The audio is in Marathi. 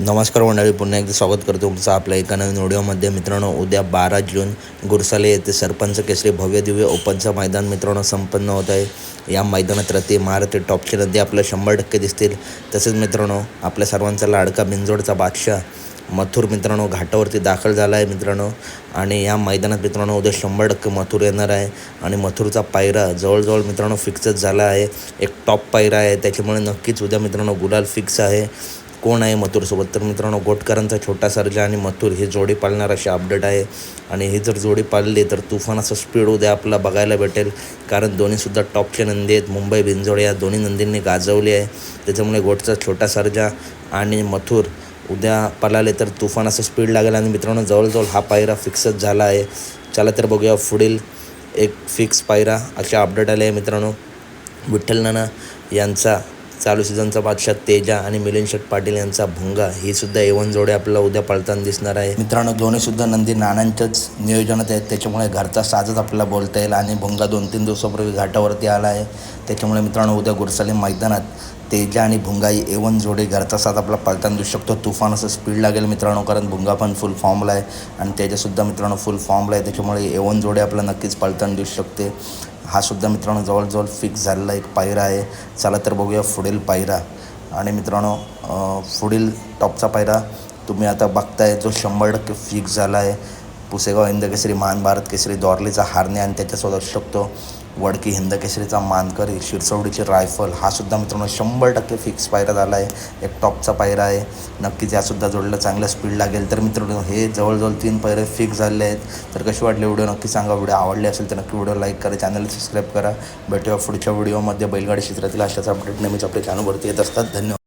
नमस्कार मंडळी पुन्हा एकदा स्वागत करतो तुमचं आपल्या एका नवीन व्हिडिओमध्ये मित्रांनो उद्या बारा जून गुरसाले येथे सरपंच केसरी भव्य दिव्य ओपनचं मैदान मित्रांनो संपन्न होत आहे. या मैदानात रती महारथी टॉपची नदी आपल्याला शंभर टक्के दिसतील. तसेच मित्रांनो आपल्या सर्वांचा लाडका बिंजोडचा बादशाह मथुर मित्रांनो घाटावरती दाखल झाला आहे मित्रांनो. आणि या मैदानात मित्रांनो उद्या शंभर टक्के मथुर येणार आहे. आणि मथुरचा पायरा जवळजवळ मित्रांनो फिक्सच झाला आहे. एक टॉप पायरा आहे त्याच्यामुळे नक्कीच उद्या मित्रांनो गुलाल फिक्स आहे. कोण आहे मथुरसोबत? तर मित्रांनो गोटकरांचा छोटा सर्जा आणि मथुर ही जोडी पाळणार अशी अपडेट आहे. आणि ही जर जोडी पाळली तर तुफान असं स्पीड उद्या आपल्याला बघायला भेटेल. कारण दोन्हीसुद्धा टॉपचे नंदी आहेत. मुंबई बिंजोड या दोन्ही नंदींनी गाजवली आहे. त्याच्यामुळे गोटचा छोटा सर्जा आणि मथुर उद्या पळाले तर तुफान असं स्पीड लागेल. आणि मित्रांनो जवळजवळ हा पायरा फिक्सच झाला आहे. चला तर बघूया पुढील एक फिक्स पायरा असे अपडेट आले आहे मित्रांनो. विठ्ठल नाना यांचा चालू सीझनचा बादशाह तेजा आणि मिलिंद शेठ पाटील यांचा भुंगा. ही सुद्धा एवन जोडे आपल्याला उद्या पळताना दिसणार आहे. मित्रांनो दोन्ही सुद्धा नंदी नानांच्याच नियोजनात आहेत. त्याच्यामुळे घरचा साजच आपल्याला बोलता येईल आणि भुंगा दोन तीन दिवसापूर्वी घाटावरती आला आहे. त्याच्यामुळे मित्रांनो उद्या गुरसाली मैदानात तेजा आणि भुंगा ही एवन जोडे घरचा साथ आपला पळताना देऊ शकतो. तुफान असं स्पीड लागेल मित्रांनो कारण भुंगा पण फुल फॉर्मला आहे आणि त्याच्यासुद्धा मित्रांनो फुल फॉर्मला आहे. त्याच्यामुळे एवन जोडे आपला नक्कीच पळताना दिसू शकते. हा सुद्धा मित्रांनो जवळजवळ फिक्स झालेला एक पायरा आहे. चला तर बघूया पुढील पायरा. आणि मित्रांनो पुढील टॉपचा पायरा तुम्ही आता बघताय जो शंभर टक्के फिक्स झाला आहे. पुसेगाव इंद केसरी महान भारत केसरी दॉर्लीचा हारणे आणि त्याच्यासोबत असू शकतो. वडकी हिंदकेसरीचा मानकरी शिरसवडीची रायफल हा सुद्धा मित्रांनो शंभर टक्के फिक्स पायरा झाला आहे. एक टॉपचा पायरा आहे. नक्कीच यासुद्धा जोडलं चांगलं स्पीड लागेल तर मित्रांनो हे जवळजवळ तीन पायरे फिक्स झालेले आहेत. तर कशी वाटली व्हिडिओ? नक्की सांगा. व्हिडिओ आवडले असेल तर नक्की व्हिडिओ लाईक करा. चॅनल सबस्क्राईब करा. भेटूया पुढच्या व्हिडिओमध्ये बैलगाडी क्षेत्रातील अशाच अपडेट नेहमीच आपल्या चॅनलवरती येत असतात. धन्यवाद.